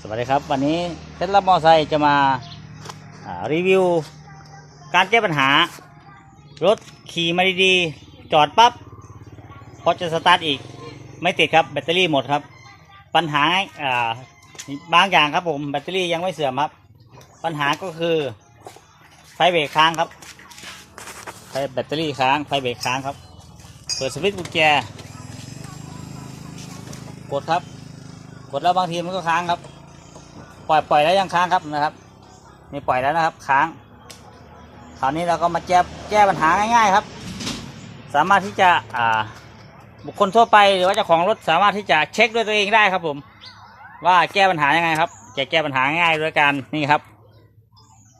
สวัสดีครับ วันนี้เซตลับมอไซค์จะมาารีวิว การแก้ปัญหา รถขี่มาดีๆ จอดปั๊บพอจะสตาร์ทอีกไม่ติดครับแบตเตอรี่หมดครับ ปัญหาอ่าบางอย่างครับผมแบตเตอรี่ยังไม่เสื่อมครับ ปัญหาก็คือไฟเบรกค้างครับไฟแบตเตอรี่ค้างไฟเบรกค้างครับ เปิดสวิตช์กุญแจกดครับ กดแล้วบางทีมันก็ค้างครับ ปล่อยปล่อยแล้วยังค้างครับนะครับนี่ปล่อยแล้วนะครับค้างคราวนี้เราก็มาแก้แก้ปัญหาง่ายๆครับ สามารถที่จะอ่าบุคคลทั่วไปหรือว่าเจ้าของรถสามารถที่จะเช็คด้วยตัวเองได้ครับผม ว่าแก้ปัญหายังไงครับ จะแก้ปัญหาง่ายด้วยการนี่ครับ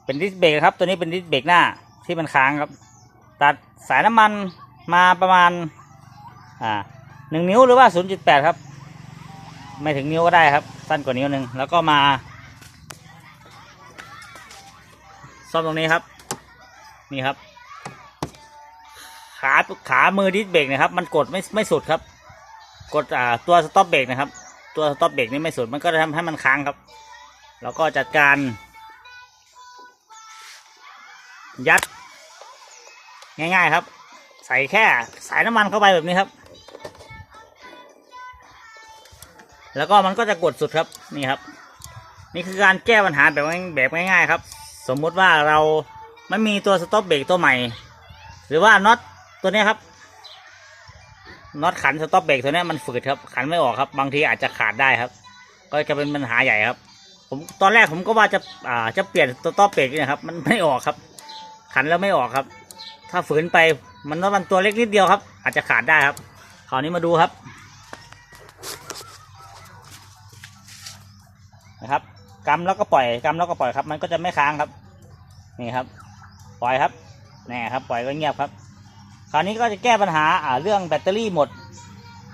เป็นดิสเบรกครับ ตัวนี้เป็นดิสเบรกหน้าที่มันค้างครับ ตัดสายน้ำมันมาประมาณอ่าหนึ่งนิ้วหรือว่าศูนย์จุดแปดครับ ไม่ถึงนิ้วก็ได้ครับ สั้นกว่านิ้วหนึ่งแล้วก็มาซ่อมตรงนี้ครับ นี่ครับ ขาขามือดิสเบรกนะครับ มันกดไม่ไม่สุดครับ กดอ่าตัวสต็อปเบรกนะครับ ตัวสต็อปเบรกนี่ไม่สุดมันก็จะทำให้มันค้างครับ แล้วก็จัดการ ยัด ง่าย ๆ ครับ ใส่แค่สายน้ำมันเข้าไปแบบนี้ครับ แล้วก็มันก็จะกดสุดครับนี่ครับ นี่คือการแก้ปัญหาแบบง่ายแบบง่ายๆครับ สมมุติว่าเราไม่มีตัวสต็อปเบรกตัวใหม่ หรือว่าน็อตตัวนี้ครับน็อตขันสต็อปเบรกตัวนี้มันฝืดครับขันไม่ออกครับ บางทีอาจจะขาดได้ครับ ก็จะเป็นปัญหาใหญ่ครับ ผมตอนแรกผมก็ว่าจะอ่าจะเปลี่ยนตัวสต็อปเบรกนี่นะครับ มันไม่ออกครับ ขันแล้วไม่ออกครับ ถ้าฝืนไปมันน็อตมันตัวเล็กนิดเดียวครับ อาจจะขาดได้ครับคราวนี้มาดูครับ นะครับกำแล้วก็ปล่อยกำแล้วก็ปล่อยครับ มันก็จะไม่ค้างครับ นี่ครับ ปล่อยครับแน่ครับ ปล่อยก็เงียบครับ คราวนี้ก็จะแก้ปัญหาอ่าเรื่องแบตเตอรี่หมด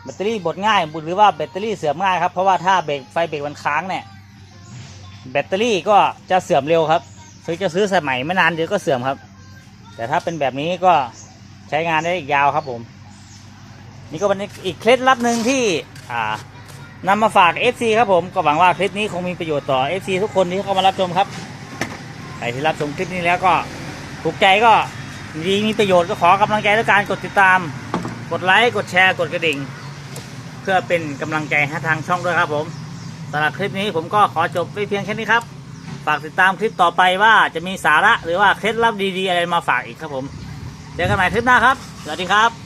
แบตเตอรี่หมดง่ายหรือว่าแบตเตอรี่เสื่อมง่ายครับ เพราะว่าถ้าเบรกไฟเบรกมันค้างเนี่ยแบตเตอรี่ก็จะเสื่อมเร็วครับซื้อจะซื้อสมัยไม่นานเดี๋ยวก็เสื่อมครับ แต่ถ้าเป็นแบบนี้ก็ใช้งานได้อีกยาวครับผม นี่ก็เป็นอีกเคล็ดลับหนึ่งที่อ่า นำมาฝาก FC ครับผมก็หวังว่าคลิปนี้คงมีประโยชน์ต่อ FC ทุกคนที่เข้ามารับชมครับใครที่รับชมคลิปนี้แล้วก็ถูกใจก็ดีมีประโยชน์ก็ขอกำลังใจด้วยการกดติดตาม กดไลค์กดแชร์กดกระดิ่ง เพื่อเป็นกำลังใจให้ทางช่องด้วยครับผมสำหรับคลิปนี้ผมก็ขอจบไว้เพียงแค่นี้ครับฝากติดตามคลิปต่อไปว่าจะมีสาระหรือว่าเคล็ดลับดีๆอะไรมาฝากอีกครับผม เจอกันใหม่คลิปหน้าครับ สวัสดีครับ